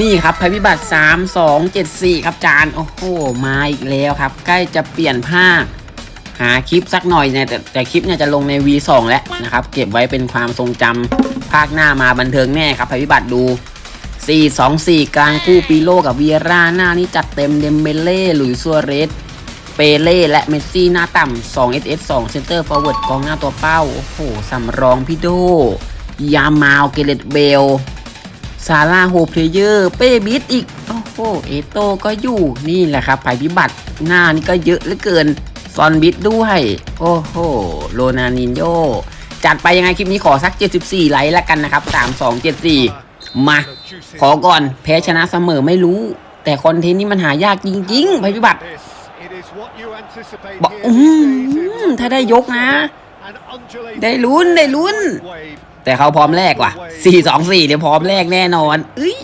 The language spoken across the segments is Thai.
นี่ครับภัยพิบัติ 3 2 7 4 ครับจาน โอ้โห มาอีกแล้วครับ ใกล้จะเปลี่ยนภาคหาคลิปสักหน่อยเนี่ยแต่แต่คลิปเนี่ยจะลงใน V2 แล้วนะครับ เก็บไว้เป็นความทรงจำภาคหน้ามาบันเทิงแน่ครับภัยพิบัติดู 4 2 4 กลางคู่ปีโลกับเวียร่าหน้านี่จัดเต็มเดมเบเล่หลุยซัวเรสเปเล่และเมสซี่หน้าต่ำ2 SS 2เซนเตอร์ฟอร์เวิร์ดกองหน้าตัวเป้า โอ้โหสำรองพี่โดยามาวเกเรตเบล ซาร่าโฮเพลเยอร์ เป้บิดอีก โอ้โห เอโต้ก็อยู่นี่แหละครับภัยพิบัติหน้านี่ก็เยอะเหลือเกิน ซอนบิดด้วย โอ้โห โรนานินโยจัดไปยังไงคลิปนี้ขอสัก 74 ไลค์แล้วกันนะครับ 3 2 74 มา ขอก่อนแพ้ชนะเสมอไม่รู้ แต่คอนเทนต์นี้มันหายากจริงๆภัยพิบัติบอกอืมถ้าได้ยกนะ ได้ลุ้นได้ลุ้น แต่เขาพร้อมแรกว่ะ4 2 4เดี๋ยวพร้อมแรกแน่นอนเอ้ย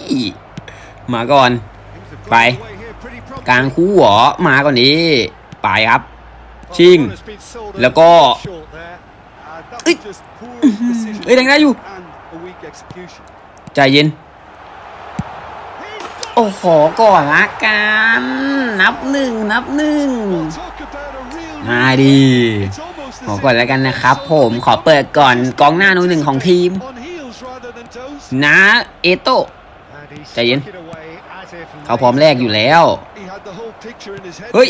มาก่อน ไป กลางคู่หรอมาก่อนนี้ไปครับ ชิง แล้วก็เอ้ยเอ้ยแรงได้อยู่ ใจเย็น โอ้ขอก่อนละกัน นับหนึ่งนับหนึ่งมาดิ ขอก่อนแล้วกันนะครับ ผมขอเปิดก่อนกองหน้านูหนึ่งของทีม นะเอโตใจเย็น เขาพร้อมแรกอยู่แล้ว เฮ้ย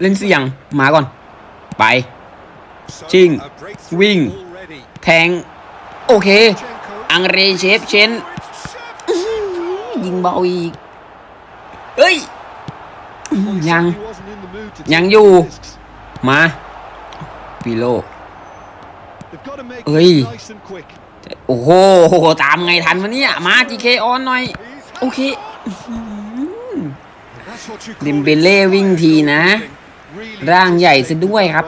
เล่นเสียง มาก่อน ไป ชิง วิ่ง แทง โอเค อังเรเชฟเชนยิงเบาอีก เฮ้ย ยัง ยังอยู่ มา ปีโลเอ้เฮ้ยยโอ้โห ตามไงทันวะเนี่ย มา GK ออนหน่อย โอเคดิมเบเล่วิ่งทีนะ ร่างใหญ่ซะด้วยครับ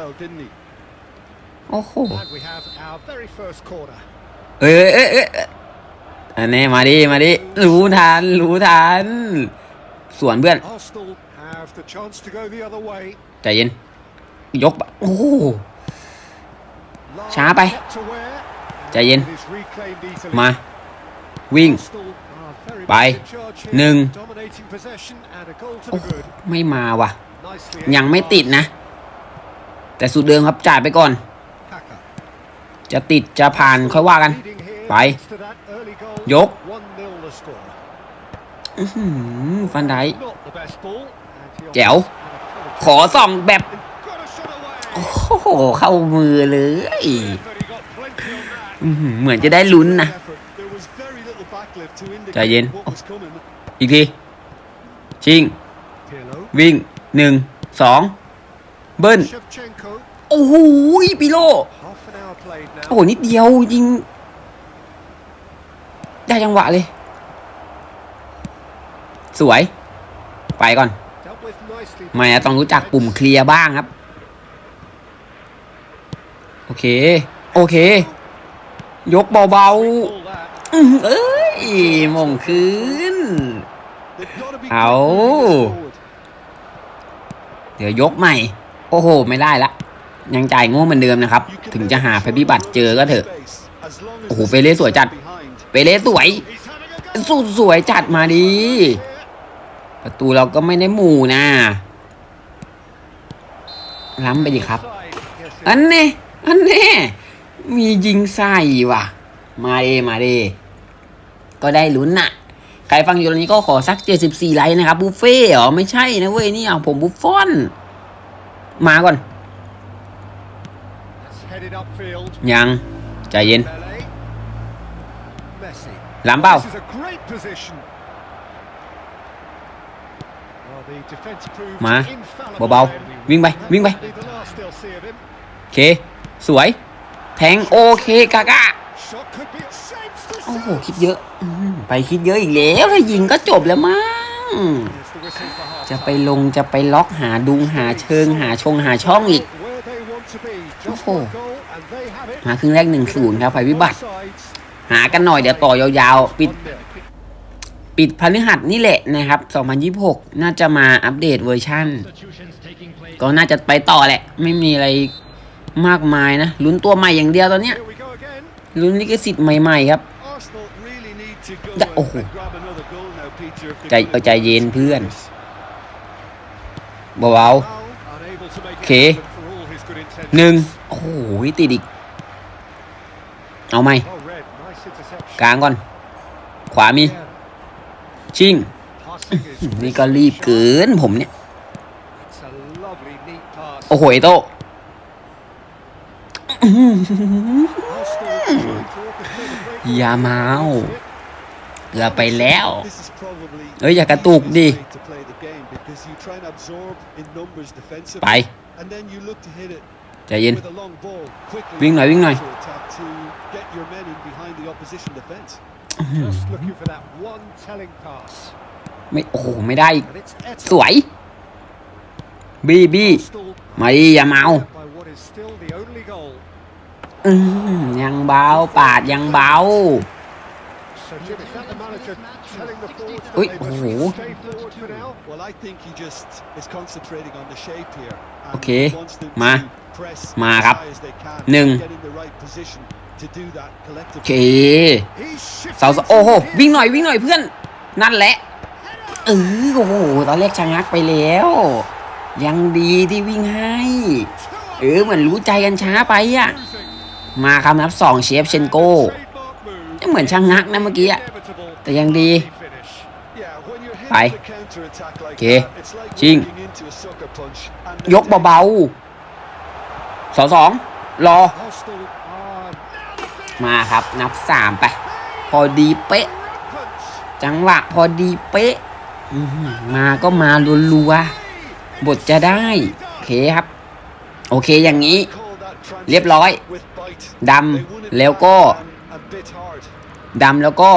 โอ้โห เอ้ยเอ้ยเอ้ยเอ้ยอันนี้มาดิ มาดิ รู้ทัน รู้ทัน สวนเพื่อน ใจเย็น ยกแบบโอ้โห ช้าไป ใจเย็น มา วิ่ง ไปหนึ่งไม่มาว่ะ ยังไม่ติดนะ แต่สูตรเดิมครับจ่ายไปก่อน จะติดจะผ่านค่อยว่ากัน ไป ยกฟันไดแจ๋ว ขอส่องแบบ หเข้ามือเลยอื้อหือเหมือนจะได้ลุ้นนะใจเย็น อีกที ชิง วิ่งหนึ่งสองเบิ้ลโอ้โหปีโลโอ้โหนิดเดียวยิง ได้จังหวะเลย สวย ไปก่อน ไม่อะต้องรู้จักปุ่มเคลียร์บ้างครับโอ เค โอเค ยกเบาๆ เอ้ยมงคืน เอา เดี๋ยวยกใหม่ โอ้โห ไม่ได้ละ ยังจ่ายโง่เหมือนเดิมนะครับ ถึงจะหาภัยพิบัติเจอก็เถอะ โอ้โห เปเล่สวยจัด เปเล่สวย สุดสวยจัดมาดี ประตูเราก็ไม่ได้หมู่นะล้ำไปดิครับ อันเน่ อันเน่มียิงใส่ว่ะ มาเดมาเดก็ได้ลุ้นน่ะ ใครฟังอยู่ตอนนี้ก็ขอสัก74ไลค์นะครับบุฟเฟ่ต์เหรอไม่ใช่นะเว้ยนี่เอาผมบุฟฟอน มาก่อน ยัง ใจเย็นล้ำเปล่ามาเบาๆวิ่งไป วิ่งไป โอเค สวย แทงโอเคกากาโอ้โห คิดเยอะอไปคิดเยอะอีกแล้วถ้ายิงก็จบแล้วมั้ง จะไปลงจะไปล็อกหาดุงหาเชิงหาชงหาช่องอีก โอ้โหมาครึ่งแรกหนึ่งศูนย์ครับภัยพิบัติ หากันหน่อยเดี๋ยวต่อยาวๆ ปิดปิดพฤหัสนี่แหละนะครับ 2026 น่าจะมาอัปเดตเวอร์ชั่น ก็น่าจะไปต่อแหละ ไม่มีอะไร มากมายนะลุ้นตัวใหม่อย่างเดียวตอนเนี้ยลุ้นลิขสิทธิ์ใหม่ๆครับจะโอ้โหใจเออใจเย็นเพื่อนเบาๆโอเคหนึ่งโอ้โหติดอีก เอาไหมกลางก่อน ขวามี ชิง นี่ก็รีบเกินผมเนี่ย โอ้โหไอโตะ อย่าเมาเกือบไปแล้ว เอ้ยอย่ากระตุกดิ ไป ใจเย็น วิ่งหน่อยวิ่งหน่อยไม่โอ้โหไม่ได้อีกสวย บีบีมาดิอย่าเมาอืม ยังเบาปาดยังเบาอุ้ยโอ้โหโอเค มา มาครับหนึ่งโอเคเสาสโอ้โหวิ่งหน่อยวิ่งหน่อยเพื่อน นั่นแหละเออโอ้โหตอนแรกชะงักไปแล้ว ยังดีที่วิ่งให้ เออเหมือนรู้ใจกันช้าไปอะ มาครับนับสองเชฟเชนโก้จะเหมือนชะงักนะเมื่อกี้แต่ยังดี ไปโอเคชิง ยกเบาๆสองสองรอ มาครับนับสามไป พอดีเป๊ะ จังหวะพอดีเป๊ะ มาก็มารัวๆบทจะได้ โอเคครับ โอเคอย่างนี้ เรียบร้อยดำแล้วก็ดำแล้วก็